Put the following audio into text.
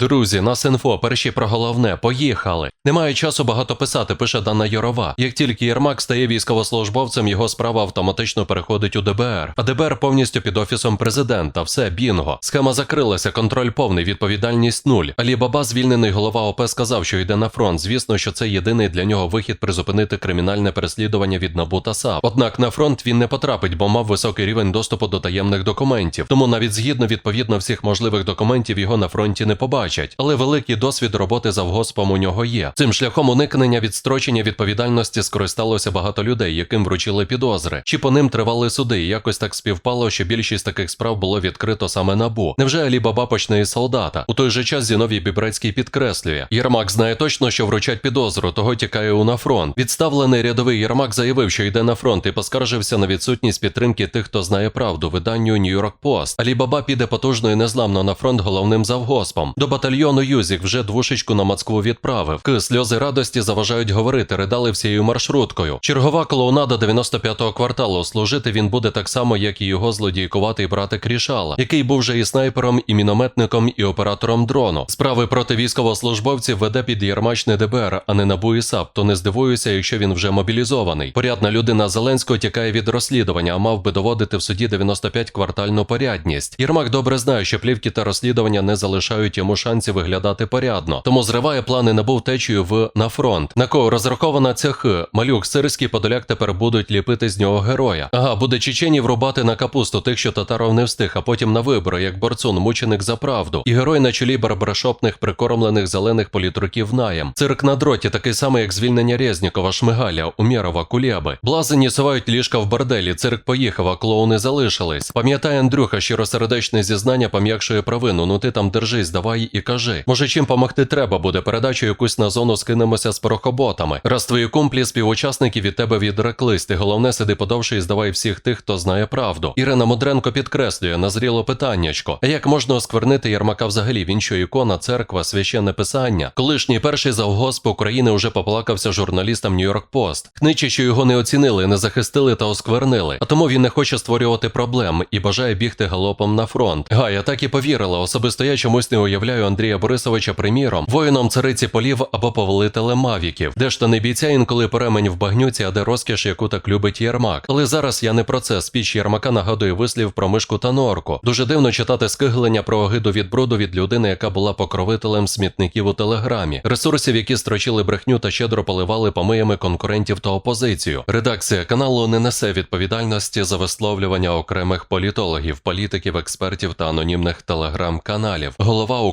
Друзі, нас інфо, перші про головне, поїхали. Немає часу багато писати, пише Дана Йорова. Як тільки Єрмак стає військовослужбовцем, його справа автоматично переходить у ДБР. А ДБР повністю під офісом президента. Все, бінго. Схема закрилася, контроль повний, відповідальність нуль. Алі Баба, звільнений голова ОП, сказав, що йде на фронт. Звісно, що це єдиний для нього вихід призупинити кримінальне переслідування від НАБУ та САП. Однак на фронт він не потрапить, бо мав високий рівень доступу до таємних документів. Тому навіть згідно відповідно всіх можливих документів його на фронті не побачать. Але великий досвід роботи завгоспом у нього є. Цим шляхом уникнення відстрочення відповідальності скористалося багато людей, яким вручили підозри. Чи по ним тривали суди? І якось так співпало, що більшість таких справ було відкрито саме набу. Невже Алі Баба почне із солдата? У той же час Зіновій Бібрецький підкреслює: Єрмак знає точно, що вручать підозру, того тікає у на фронт. Відставлений рядовий Єрмак заявив, що йде на фронт і поскаржився на відсутність підтримки тих, хто знає правду. Виданню Нью-Йорк Пост. Алі Баба піде потужно і незламно на фронт головним завгоспом. До батальйону Юзік вже двушечку на Москву відправив. К сльози радості заважають говорити, ридали всією маршруткою. Чергова клоунада 95-го кварталу. Служити він буде так само, як і його злодійкуватий братик Рішала, який був вже і снайпером, і мінометником, і оператором дрону. Справи проти військовослужбовців веде під Єрмачний ДБР, а не НАБУ і то не здивуюся, якщо він вже мобілізований. Порядна людина Зеленського тікає від розслідування, а мав би доводити в суді 95 квартальну порядність. Єрмак добре знає, що плівки та розслідування не залишають йому шансів виглядати порядно, тому зриває плани набув втечею в на фронт. На кого розрахована ця х? Малюк, сирський подоляк тепер будуть ліпити з нього героя. Ага, буде чечені врубати на капусту тих, що татаров не встиг, а потім на вибори, як борцун, мученик за правду. І герой на чолі барбарашопних прикормлених зелених політруків наєм. Цирк на дроті, такий самий, як звільнення Резнікова, Шмигаля, Умєрова, Кулєби. Блазені сувають ліжка в борделі, цирк поїхав, а клоуни залишились. Пам'ятає Андрюха, щиросердечне зізнання пом'якшує провину. Ну ти там держись, давай і кажи. Може, чим помогти треба буде, передачу якусь на зону скинемося з порохоботами. Раз твої кумплі співучасники від тебе відреклись, ти головне сиди подовше і здавай всіх тих, хто знає правду. Ірина Мудренко підкреслює, назріло питаннячко. А як можна осквернити Єрмака взагалі? Він що ікона, церква, священне писання. Колишній перший завгосп України уже поплакався журналістам Нью-Йорк Пост. Кничі, що його не оцінили, не захистили та осквернили. А тому він не хоче створювати проблем і бажає бігти галопом на фронт. Га, я так і повірила. Особисто я чомусь не уявляю Андрія Борисовича приміром, воїном цариці полів або повелителем мавіків, де ж то не бійця інколи перемень в багнюці, а де розкіш, яку так любить Єрмак. Але зараз я не про це. Спіч Єрмака нагадує вислів про мишку та норку. Дуже дивно читати скиглення про огиду від бруду від людини, яка була покровителем смітників у телеграмі, ресурсів, які строчили брехню та щедро поливали помиями конкурентів та опозицію. Редакція каналу не несе відповідальності за висловлювання окремих політологів, політиків, експертів та анонімних телеграм-каналів. Голова у